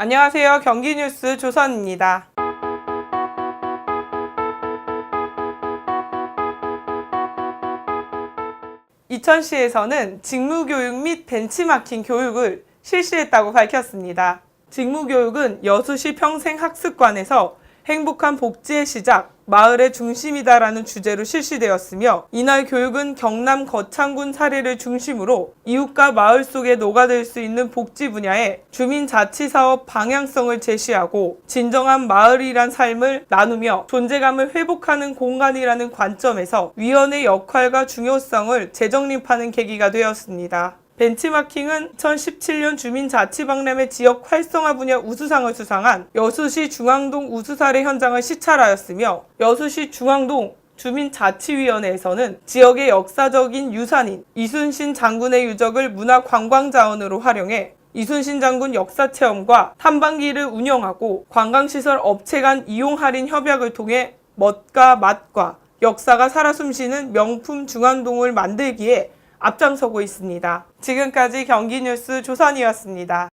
안녕하세요. 경기뉴스 조선입니다. 이천시에서는 직무교육 및 벤치마킹 교육을 실시했다고 밝혔습니다. 직무교육은 여수시 평생학습관에서 행복한 복지의 시작, 마을의 중심이다라는 주제로 실시되었으며 이날 교육은 경남 거창군 사례를 중심으로 이웃과 마을 속에 녹아들 수 있는 복지 분야의 주민 자치 사업 방향성을 제시하고 진정한 마을이란 삶을 나누며 존재감을 회복하는 공간이라는 관점에서 위원의 역할과 중요성을 재정립하는 계기가 되었습니다. 벤치마킹은 2017년 주민자치박람회 지역 활성화 분야 우수상을 수상한 여수시 중앙동 우수사례 현장을 시찰하였으며 여수시 중앙동 주민자치위원회에서는 지역의 역사적인 유산인 이순신 장군의 유적을 문화관광자원으로 활용해 이순신 장군 역사 체험과 탐방기를 운영하고 관광시설 업체 간 이용 할인 협약을 통해 멋과 맛과 역사가 살아 숨쉬는 명품 중앙동을 만들기에 앞장서고 있습니다. 지금까지 경기뉴스 조선이었습니다.